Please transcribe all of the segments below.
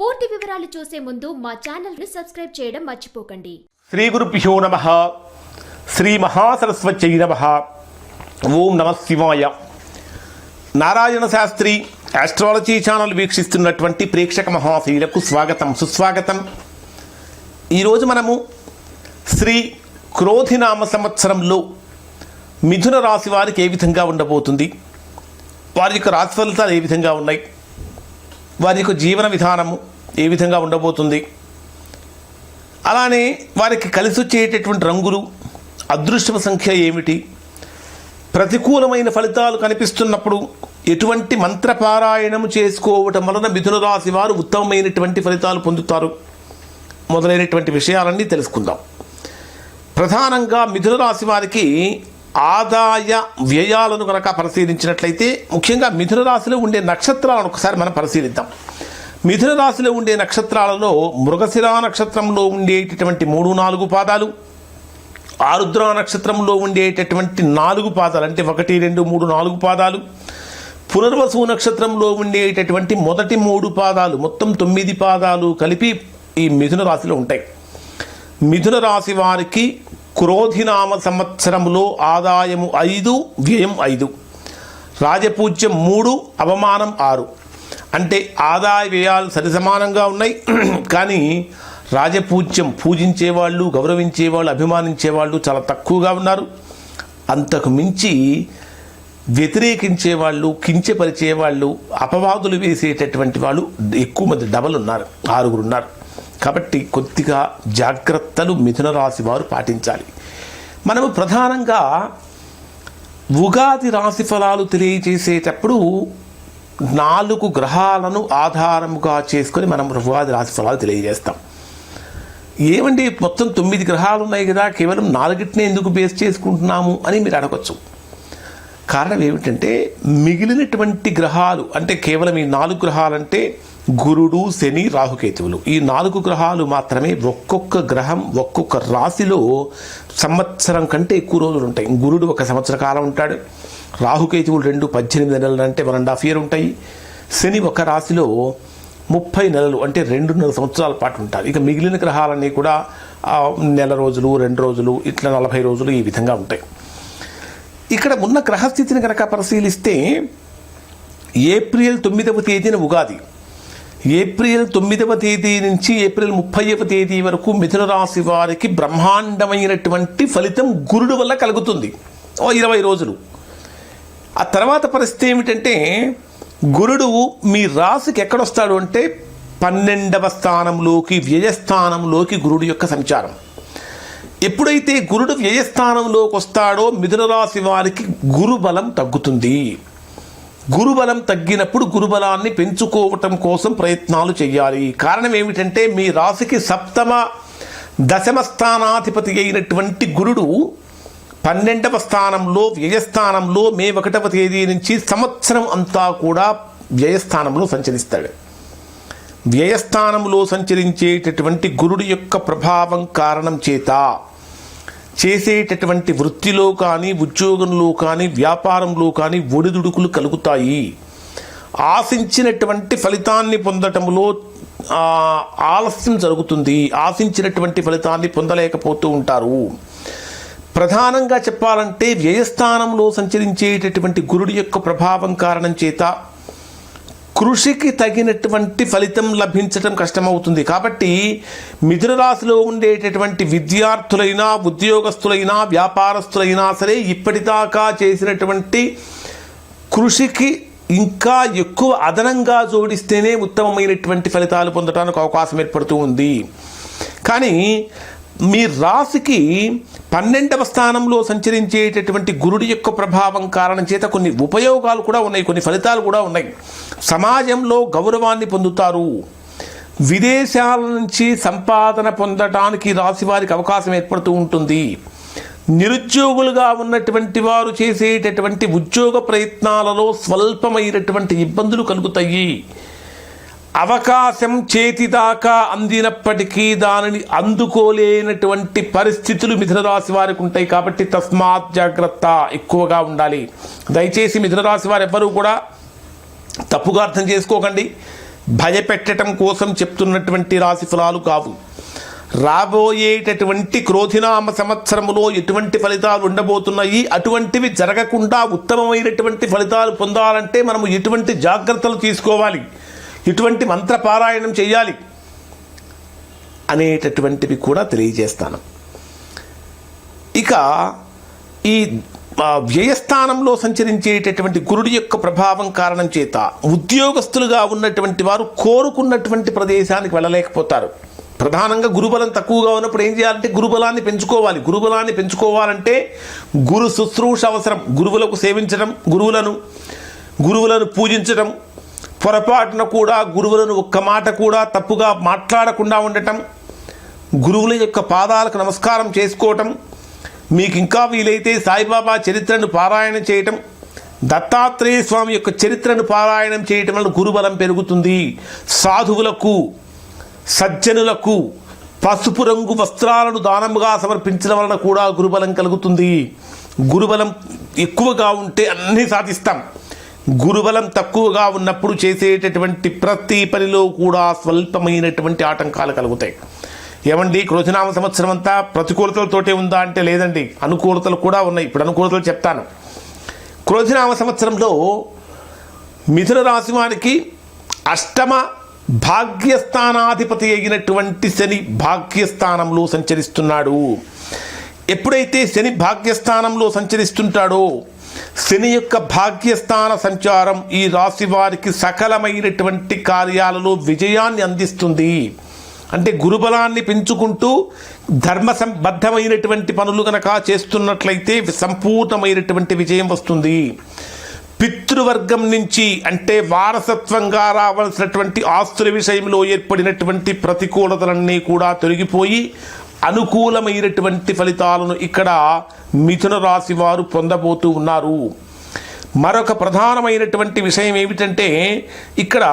పూర్తి వివరాలు చూసే ముందు మా ఛానల్ని సబ్స్క్రైబ్ చేయడం మర్చిపోకండి. శ్రీ గురుభ్యో నమ. శ్రీ మహాసరస్వత్యై నమ. ఓం నమ శివాయ. నారాయణ శాస్త్రి ఆస్ట్రాలజీ ఛానల్ వీక్షిస్తున్నటువంటి ప్రేక్షక మహాశ్రీలకు స్వాగతం సుస్వాగతం. ఈరోజు మనము శ్రీ క్రోధినామ సంవత్సరంలో మిథున రాశి వారికి ఏ విధంగా ఉండబోతుంది? వారి యొక్క రాశి ఫలితాలు ఏ విధంగా ఉన్నాయి? వారి యొక్క జీవన విధానము ఏ విధంగా ఉండబోతుంది? అలానే వారికి కలిసి వచ్చేటటువంటి రంగులు అదృష్టం సంఖ్య ఏమిటి? ప్రతికూలమైన ఫలితాలు కనిపిస్తున్నప్పుడు ఎటువంటి మంత్రపారాయణము చేసుకోవటం వలన మిథున రాశి వారు ఉత్తమమైనటువంటి ఫలితాలు పొందుతారు? మొదలైనటువంటి విషయాలన్నీ తెలుసుకుందాం. ప్రధానంగా మిథున రాశి వారికి ఆదాయ వ్యయాలను కనుక పరిశీలించినట్లయితే ముఖ్యంగా మిథున రాశిలో ఉండే నక్షత్రాలను ఒకసారి మనం పరిశీలిద్దాం. మిథున రాశిలో ఉండే నక్షత్రాలలో మృగశిరా నక్షత్రంలో ఉండేటటువంటి మూడు నాలుగు పాదాలు ఆరుద్ర నక్షత్రంలో ఉండేటటువంటి నాలుగు పాదాలు అంటే ఒకటి రెండు మూడు నాలుగు పాదాలు పునర్వసు నక్షత్రంలో ఉండేటటువంటి మొదటి మూడు పాదాలు మొత్తం తొమ్మిది పాదాలు కలిపి ఈ మిథున రాశిలో ఉంటాయి. మిథున రాశి వారికి క్రోధినామ సంవత్సరంలో ఆదాయము ఐదు వ్యయం ఐదు. రాజపూజ్యం మూడు అవమానం ఆరు. అంటే ఆదాయ వ్యయాలు సరిసమానంగా ఉన్నాయి. కానీ రాజపూజ్యం పూజించేవాళ్ళు గౌరవించేవాళ్ళు అభిమానించేవాళ్ళు చాలా తక్కువగా ఉన్నారు. అంతకు మించి వ్యతిరేకించే వాళ్ళు కించపరిచే వాళ్ళు అపవాదులు వేసేటటువంటి వాళ్ళు ఎక్కువ మంది డబల్ ఉన్నారు ఆరుగురు ఉన్నారు. కాబట్టి కొద్దిగా జాగ్రత్తలు మిథున రాశి వారు పాటించాలి. మనము ప్రధానంగా ఉగాది రాశి ఫలాలు తెలియజేసేటప్పుడు నాలుగు గ్రహాలను ఆధారముగా చేసుకొని మనం ఉగాది రాశి ఫలాలు తెలియజేస్తాం. ఏమండి మొత్తం తొమ్మిది గ్రహాలు ఉన్నాయి కదా కేవలం నాలుగిటినే ఎందుకు బేస్ చేసుకుంటున్నాము అని మీరు అడగచ్చు. కారణం ఏమిటంటే మిగిలినటువంటి గ్రహాలు అంటే కేవలం ఈ నాలుగు గ్రహాలంటే గురుడు శని రాహుకేతువులు. ఈ నాలుగు గ్రహాలు మాత్రమే ఒక్కొక్క గ్రహం ఒక్కొక్క రాశిలో సంవత్సరం కంటే ఎక్కువ రోజులు ఉంటాయి. గురుడు ఒక సంవత్సర కాలం ఉంటాడు. రాహుకేతువులు రెండు పద్దెనిమిది నెలలు అంటే వన్ అండ్ హాఫ్ ఇయర్ ఉంటాయి. శని ఒక రాశిలో ముప్పై నెలలు అంటే రెండున్నర సంవత్సరాల పాటు ఉంటారు. ఇక మిగిలిన గ్రహాలన్నీ కూడా నెల రోజులు రెండు రోజులు ఇట్లా నలభై రోజులు ఈ విధంగా ఉంటాయి. ఇక్కడ ఉన్న గ్రహస్థితిని కనుక పరిశీలిస్తే ఏప్రిల్ తొమ్మిదవ తేదీన ఉగాది. ఏప్రిల్ తొమ్మిదవ తేదీ నుంచి ఏప్రిల్ ముప్పైవ తేదీ వరకు మిథున రాశి వారికి బ్రహ్మాండమైనటువంటి ఫలితం గురుడు వల్ల కలుగుతుంది. ఓ ఇరవై రోజులు. ఆ తర్వాత పరిస్థితి ఏమిటంటే గురుడు మీ రాశికి ఎక్కడొస్తాడు అంటే పన్నెండవ స్థానంలోకి వ్యయస్థానంలోకి గురుడు యొక్క సంచారం. ఎప్పుడైతే గురుడు వ్యయస్థానంలోకి వస్తాడో మిథున రాశి వారికి గురుబలం తగ్గుతుంది. గురుబలం తగ్గినప్పుడు గురుబలాన్ని పెంచుకోవటం కోసం ప్రయత్నాలు చేయాలి. కారణం ఏమిటంటే మీ రాశికి సప్తమ దశమ స్థానాధిపతి అయినటువంటి గురుడు పన్నెండవ స్థానంలో వ్యయస్థానంలో మే ఒకటవ తేదీ నుంచి సంవత్సరం అంతా కూడా వ్యయస్థానంలో సంచరిస్తాడు. వ్యయస్థానంలో సంచరించేటటువంటి గురుడు యొక్క ప్రభావం కారణం చేత చేసేటటువంటి వృత్తిలో కానీ ఉద్యోగంలో కానీ వ్యాపారంలో కానీ ఒడిదుడుకులు కలుగుతాయి. ఆశించినటువంటి ఫలితాన్ని పొందటంలో ఆలస్యం జరుగుతుంది. ఆశించినటువంటి ఫలితాన్ని పొందలేకపోతూ ఉంటారు. ప్రధానంగా చెప్పాలంటే వ్యయస్థానంలో సంచరించేటటువంటి గురుడి యొక్క ప్రభావం కారణం చేత కృషికి తగినటువంటి ఫలితం లభించడం కష్టమవుతుంది. కాబట్టి మిథునరాశిలో ఉండేటటువంటి విద్యార్థులైనా ఉద్యోగస్తులైనా వ్యాపారస్తులైనా సరే ఇప్పటిదాకా చేసినటువంటి కృషికి ఇంకా ఎక్కువ అదనంగా జోడిస్తేనే ఉత్తమమైనటువంటి ఫలితాలు పొందడానికి అవకాశం ఏర్పడుతూ ఉంది. కానీ మీ రాశికి పన్నెండవ స్థానంలో సంచరించేటటువంటి గురుడి యొక్క ప్రభావం కారణం చేత కొన్ని ఉపయోగాలు కూడా ఉన్నాయి కొన్ని ఫలితాలు కూడా ఉన్నాయి. సమాజంలో గౌరవాన్ని పొందుతారు. విదేశాల నుంచి సంపాదన పొందటానికి రాశి వారికి అవకాశం ఏర్పడుతూ ఉంటుంది. నిరుద్యోగులుగా ఉన్నటువంటి వారు చేసేటటువంటి ఉద్యోగ ప్రయత్నాలలో స్వల్పమైనటువంటి ఇబ్బందులు కలుగుతాయి. అవకాశం చేతిదాకా అందినప్పటికీ దానిని అందుకోలేనటువంటి పరిస్థితులు మిథునరాశి వారికి ఉంటాయి కాబట్టి తస్మాత్ జాగ్రత్త ఎక్కువగా ఉండాలి. దయచేసి మిథునరాశి వారు ఎవ్వరూ కూడా తప్పుగా అర్థం చేసుకోకండి. భయపెట్టడం కోసం చెప్తున్నటువంటి రాశి ఫలాలు కావు. రాబోయేటటువంటి క్రోధినామ సంవత్సరములో ఎటువంటి ఫలితాలు ఉండబోతున్నాయి? అటువంటివి జరగకుండా ఉత్తమమైనటువంటి ఫలితాలు పొందాలంటే మనము ఎటువంటి జాగ్రత్తలు తీసుకోవాలి? ఇటువంటి మంత్రపారాయణం చేయాలి అనేటటువంటివి కూడా తెలియజేస్తాను. ఇక ఈ వ్యయస్థానంలో సంచరించేటటువంటి గురుడి యొక్క ప్రభావం కారణం చేత ఉద్యోగస్తులుగా ఉన్నటువంటి వారు కోరుకున్నటువంటి ప్రదేశానికి వెళ్ళలేకపోతారు. ప్రధానంగా గురుబలం తక్కువగా ఉన్నప్పుడు ఏం చేయాలంటే గురుబలాన్ని పెంచుకోవాలి. గురుబలాన్ని పెంచుకోవాలంటే గురు శుశ్రూష అవసరం. గురువులకు సేవించడం గురువులను గురువులను పూజించడం పొరపాటున కూడా గురువులను ఒక్క మాట కూడా తప్పుగా మాట్లాడకుండా ఉండటం గురువుల యొక్క పాదాలకు నమస్కారం చేసుకోవటం మీకు ఇంకా వీలైతే సాయిబాబా చరిత్రను పారాయణం చేయటం దత్తాత్రేయ స్వామి యొక్క చరిత్రను పారాయణం చేయటం వల్ల గురుబలం పెరుగుతుంది. సాధువులకు సజ్జనులకు పసుపు రంగు వస్త్రాలను దానముగా సమర్పించడం వలన కూడా గురుబలం కలుగుతుంది. గురుబలం ఎక్కువగా ఉంటే అన్నీ సాధిస్తాం. గురుబలం తక్కువగా ఉన్నప్పుడు చేసేటటువంటి ప్రతి పనిలో కూడా స్వల్పమైనటువంటి ఆటంకాలు కలుగుతాయి. ఏమండి క్రోధనామ సంవత్సరం అంతా ప్రతికూలతలతోటే ఉందా అంటే లేదండి. అనుకూలతలు కూడా ఉన్నాయి. ఇప్పుడు అనుకూలతలు చెప్తాను. క్రోధనామ సంవత్సరంలో మిథున రాశి వారికి అష్టమ భాగ్యస్థానాధిపతి అయినటువంటి శని భాగ్యస్థానంలో సంచరిస్తున్నాడు. ఎప్పుడైతే శని భాగ్యస్థానంలో సంచరిస్తుంటాడో శని యొక్క భాగ్యస్థాన సంచారం ఈ రాశి వారికి సకలమైనటువంటి కార్యాలలో విజయాన్ని అందిస్తుంది. అంటే గురుబలాన్ని పెంచుకుంటూ ధర్మ సంబద్ధమైనటువంటి పనులు కనుక చేస్తున్నట్లయితే సంపూర్ణమైనటువంటి విజయం వస్తుంది. పితృవర్గం నుంచి అంటే వారసత్వంగా రావాల్సినటువంటి ఆస్తుల విషయంలో ఏర్పడినటువంటి ప్రతికూలతలన్నీ కూడా తొలగిపోయి అనుకూలమైనటువంటి ఫలితాలను ఇక్కడ మిథున రాశి వారు పొందబోతూ ఉన్నారు. మరొక ప్రధానమైనటువంటి విషయం ఏమిటంటే ఇక్కడ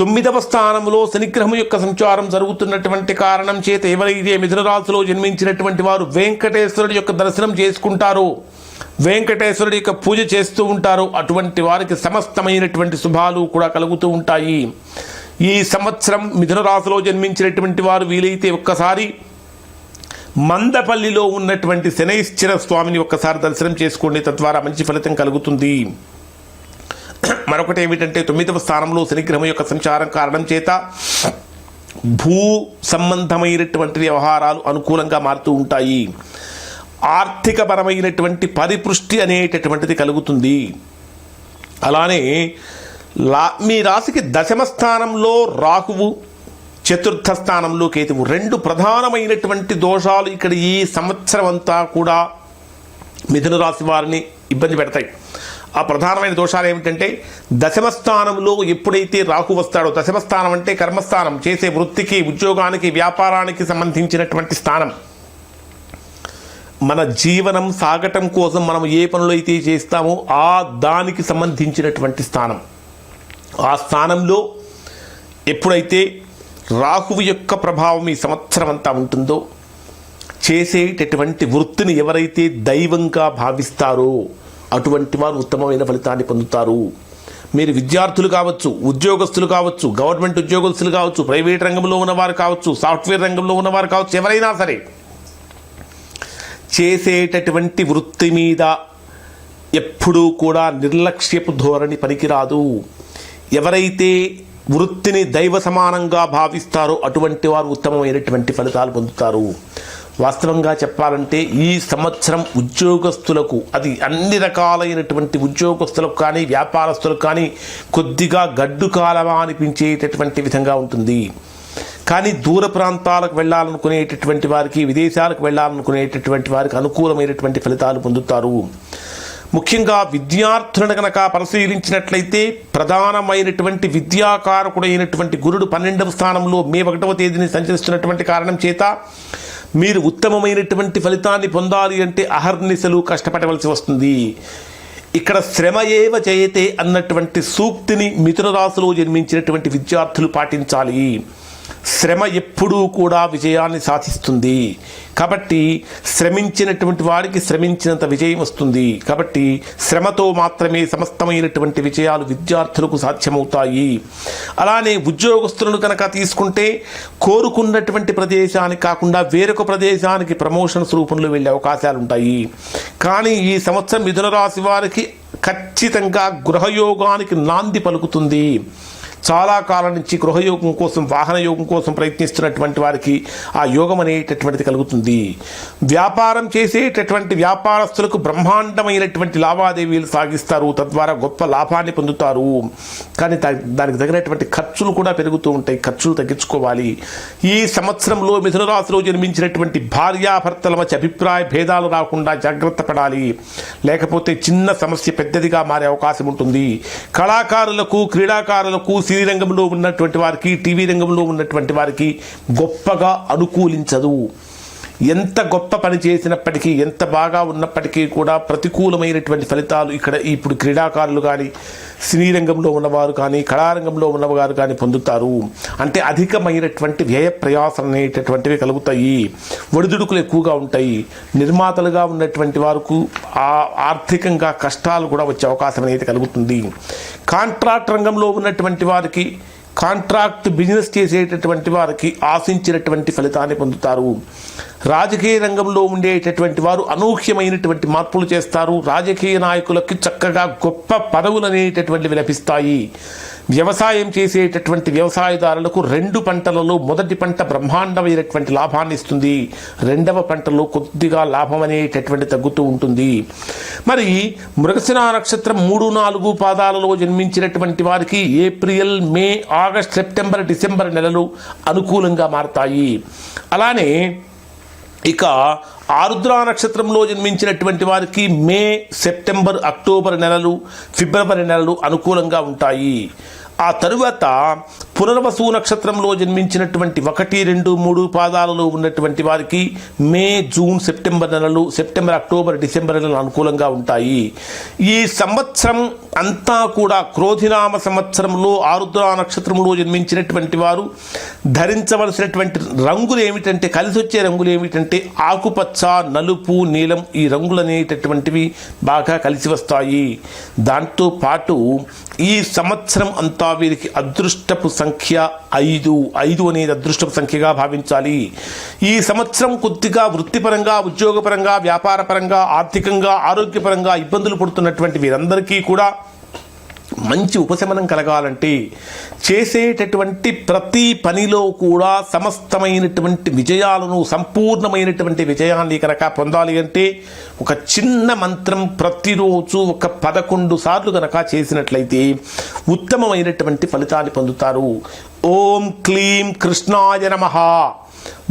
తొమ్మిదవ స్థానంలో శనిగ్రహం యొక్క సంచారం జరుగుతున్నటువంటి కారణం చేత ఎవరైతే మిథునరాశిలో జన్మించినటువంటి వారు వెంకటేశ్వరుడి యొక్క దర్శనం చేసుకుంటారో వెంకటేశ్వరుడి యొక్క పూజ చేస్తూ ఉంటారో అటువంటి వారికి సమస్తమైనటువంటి శుభాలు కూడా కలుగుతూ ఉంటాయి. ఈ సంవత్సరం మిథున రాశిలో జన్మించినటువంటి వారు వీలైతే ఒక్కసారి మందపల్లిలో ఉన్నటువంటి శనైశ్చర స్వామిని ఒక్కసారి దర్శనం చేసుకోండి. తద్వారా మంచి ఫలితం కలుగుతుంది. మరొకటి ఏమిటంటే తొమ్మిదవ స్థానంలో శనిగ్రహం యొక్క సంచారం కారణం చేత భూ సంబంధమైనటువంటి వ్యవహారాలు అనుకూలంగా మారుతూ ఉంటాయి. ఆర్థికపరమైనటువంటి పరిపృష్టి అనేటటువంటిది కలుగుతుంది. అలానే లా మీ రాశికి దశమ స్థానంలో రాహువు చతుర్థ స్థానంలో కేతువు. రెండు ప్రధానమైనటువంటి దోషాలు ఇక్కడ ఈ సంవత్సరం అంతా కూడా మిథున రాశి వారిని ఇబ్బంది పెడతాయి. ఆ ప్రధానమైన దోషాలు ఏమిటంటే దశమస్థానంలో ఎప్పుడైతే రాహు వస్తాడో దశమస్థానం అంటే కర్మస్థానం చేసే వృత్తికి ఉద్యోగానికి వ్యాపారానికి సంబంధించినటువంటి స్థానం. మన జీవనం సాగటం కోసం మనం ఏ పనులు అయితే చేస్తామో ఆ దానికి సంబంధించినటువంటి స్థానం. ఆ స్థానంలో ఎప్పుడైతే రాహువు యొక్క ప్రభావం ఈ సంవత్సరం అంతా ఉంటుందో? చేసేటటువంటి వృత్తిని ఎవరైతే దైవంగా భావిస్తారో అటువంటి వారు ఉత్తమమైన ఫలితాన్ని పొందుతారు. మీరు విద్యార్థులు కావచ్చు ఉద్యోగస్తులు కావచ్చు గవర్నమెంట్ ఉద్యోగస్తులు కావచ్చు ప్రైవేట్ రంగంలో ఉన్నవారు కావచ్చు సాఫ్ట్వేర్ రంగంలో ఉన్నవారు కావచ్చు ఎవరైనా సరే చేసేటటువంటి వృత్తి మీద ఎప్పుడూ కూడా నిర్లక్ష్యపు ధోరణి పనికిరాదు. ఎవరైతే వృత్తిని దైవ సమానంగా భావిస్తారు. అటువంటి వారు ఉత్తమమైనటువంటి ఫలితాలు పొందుతారు. వాస్తవంగా చెప్పాలంటే ఈ సంవత్సరం ఉద్యోగస్తులకు అది అన్ని రకాలైనటువంటి ఉద్యోగస్తులకు కానీ వ్యాపారస్తులకు కానీ కొద్దిగా గడ్డు కాలమా అనిపించేటటువంటి విధంగా ఉంటుంది. కానీ దూర ప్రాంతాలకు వెళ్ళాలనుకునేటటువంటి వారికి విదేశాలకు వెళ్ళాలనుకునేటటువంటి వారికి అనుకూలమైనటువంటి ఫలితాలు పొందుతారు. ముఖ్యంగా విద్యార్థులను కనుక పరిశీలించినట్లయితే ప్రధానమైనటువంటి విద్యాకారకుడైనటువంటి గురుడు పన్నెండవ స్థానంలో మే ఒకటవ తేదీని సంచరిస్తున్నటువంటి కారణం చేత మీరు ఉత్తమమైనటువంటి ఫలితాన్ని పొందాలి అంటే అహర్నిశలు కష్టపడవలసి వస్తుంది. ఇక్కడ శ్రమ ఏవ చేయతే అన్నటువంటి సూక్తిని మిథున రాశిలో జన్మించినటువంటి విద్యార్థులు పాటించాలి. శ్రమ ఎప్పుడూ కూడా విజయాన్ని సాధిస్తుంది. కాబట్టి శ్రమించినటువంటి వారికి శ్రమించినంత విజయం వస్తుంది. కాబట్టి శ్రమతో మాత్రమే సమస్తమైనటువంటి విజయాలు విద్యార్థులకు సాధ్యమవుతాయి. అలానే ఉద్యోగస్తులను కనుక తీసుకుంటే కోరుకున్నటువంటి ప్రదేశానికి కాకుండా వేరొక ప్రదేశానికి ప్రమోషన్స్ రూపంలో వెళ్ళే అవకాశాలు ఉంటాయి కానీ ఈ సంవత్సరం మిథున రాశి వారికి ఖచ్చితంగా గృహయోగానికి నాంది పలుకుతుంది. చాలా కాలం నుంచి గృహయోగం కోసం వాహన యోగం కోసం ప్రయత్నిస్తున్నటువంటి వారికి ఆ యోగం అనేటటువంటిది కలుగుతుంది. వ్యాపారం చేసేటటువంటి వ్యాపారస్తులకు బ్రహ్మాండమైనటువంటి లావాదేవీలు సాగిస్తారు. తద్వారా గొప్ప లాభాన్ని పొందుతారు. కానీ దా- దానికి తగినటువంటి ఖర్చులు కూడా పెరుగుతూ ఉంటాయి. ఖర్చులు తగ్గించుకోవాలి. ఈ సంవత్సరంలో మిథునరాశిలో జన్మించినటువంటి భార్యాభర్తల మధ్య అభిప్రాయ భేదాలు రాకుండా జాగ్రత్త పడాలి. లేకపోతే చిన్న సమస్య పెద్దదిగా మారే అవకాశం ఉంటుంది. కళాకారులకు క్రీడాకారులకు సినీ రంగంలో ఉన్నటువంటి వారికి టీవీ రంగంలో ఉన్నటువంటి వారికి గొప్పగా అనుకూలించదు. ఎంత గొప్ప పని చేసినప్పటికీ ఎంత బాగా ఉన్నప్పటికీ కూడా ప్రతికూలమైనటువంటి ఫలితాలు ఇక్కడ ఇప్పుడు క్రీడాకారులు కానీ సినీ రంగంలో ఉన్నవారు కానీ కళారంగంలో ఉన్నవారు కానీ పొందుతారు. అంటే అధికమైనటువంటి వ్యయ ప్రయాసం అనేటటువంటివి కలుగుతాయి. ఒడిదుడుకులు ఎక్కువగా ఉంటాయి. నిర్మాతలుగా ఉన్నటువంటి వారికి ఆ ఆర్థికంగా కష్టాలు కూడా వచ్చే అవకాశం అనేది కలుగుతుంది. కాంట్రాక్ట్ రంగంలో ఉన్నటువంటి వారికి కాంట్రాక్ట్ బిజినెస్ చేసేటటువంటి వారికి ఆశించినటువంటి ఫలితాన్ని పొందుతారు. రాజకీయ రంగంలో ఉండేటటువంటి వారు అనూహ్యమైనటువంటి మార్పులు చేస్తారు. రాజకీయ నాయకులకి చక్కగా గొప్ప పదవులు అనేటటువంటివి లభిస్తాయి. వ్యవసాయం చేసేటటువంటి వ్యవసాయదారులకు రెండు పంటలలో మొదటి పంట బ్రహ్మాండమైనటువంటి లాభాన్ని ఇస్తుంది. రెండవ పంటలో కొద్దిగా లాభం అనేటటువంటి తగ్గుతూ ఉంటుంది. మరి మృగశిర నక్షత్రం మూడు నాలుగు పాదాలలో జన్మించినటువంటి వారికి April May August September December నెలలు అనుకూలంగా మారతాయి. అలానే ఇక ఆరుద్ర నక్షత్రంలో జన్మించినటువంటి వారికి మే సెప్టెంబర్ అక్టోబర్ నెలలు ఫిబ్రవరి నెలలు అనుకూలంగా ఉంటాయి. ఆ తరువాత పునర్వసు నక్షత్రంలో జన్మించినటువంటి ఒకటి రెండు మూడు పాదాలలో ఉన్నటువంటి వారికి మే జూన్ సెప్టెంబర్ నెలలు సెప్టెంబర్ అక్టోబర్ డిసెంబర్ నెలలు అనుకూలంగా ఉంటాయి. ఈ సంవత్సరం అంతా కూడా క్రోధినామ సంవత్సరంలో ఆరుద్ర నక్షత్రంలో జన్మించినటువంటి వారు ధరించవలసినటువంటి రంగులు ఏమిటంటే కలిసి వచ్చే రంగులు ఏమిటంటే ఆకుపచ్చ నలుపు నీలం ఈ రంగులు అనేటటువంటివి బాగా కలిసి వస్తాయి. దాంతో పాటు ఈ సంవత్సరం అంతా వీరికి అదృష్టపు సంఖ్య ఐదు. ఐదు అనేది అదృష్టపు సంఖ్యగా భావించాలి. ఈ సంవత్సరం కొద్దిగా వృత్తిపరంగా ఉద్యోగపరంగా వ్యాపారపరంగా ఆర్థికంగా ఆరోగ్యపరంగా ఇబ్బందులు పడుతున్నటువంటి వీరందరికీ కూడా మంచి ఉపశమనం కలగాలంటే చేసేటటువంటి ప్రతి పనిలో కూడా సమస్తమైనటువంటి విజయాలను సంపూర్ణమైనటువంటి విజయాన్ని కనుక పొందాలి అంటే ఒక చిన్న మంత్రం ప్రతిరోజు ఒక పదకొండు సార్లు కనుక చేసినట్లయితే ఉత్తమమైనటువంటి ఫలితాన్ని పొందుతారు. ఓం క్లీం కృష్ణాయ నమ.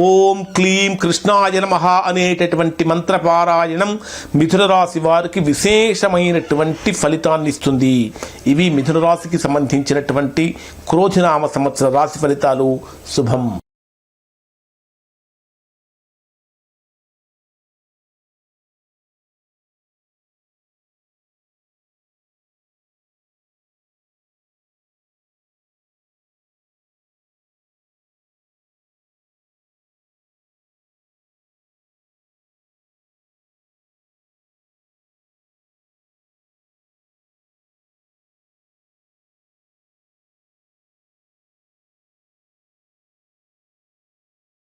ఓం క్లీం కృష్ణాయ నమ అనేటటువంటి మంత్రపారాయణం మిథున రాశి వారికి విశేషమైనటువంటి ఫలితాన్ని ఇస్తుంది. ఇవి మిథున రాశికి సంబంధించినటువంటి క్రోధినామ సంవత్సర రాశి ఫలితాలు. శుభం.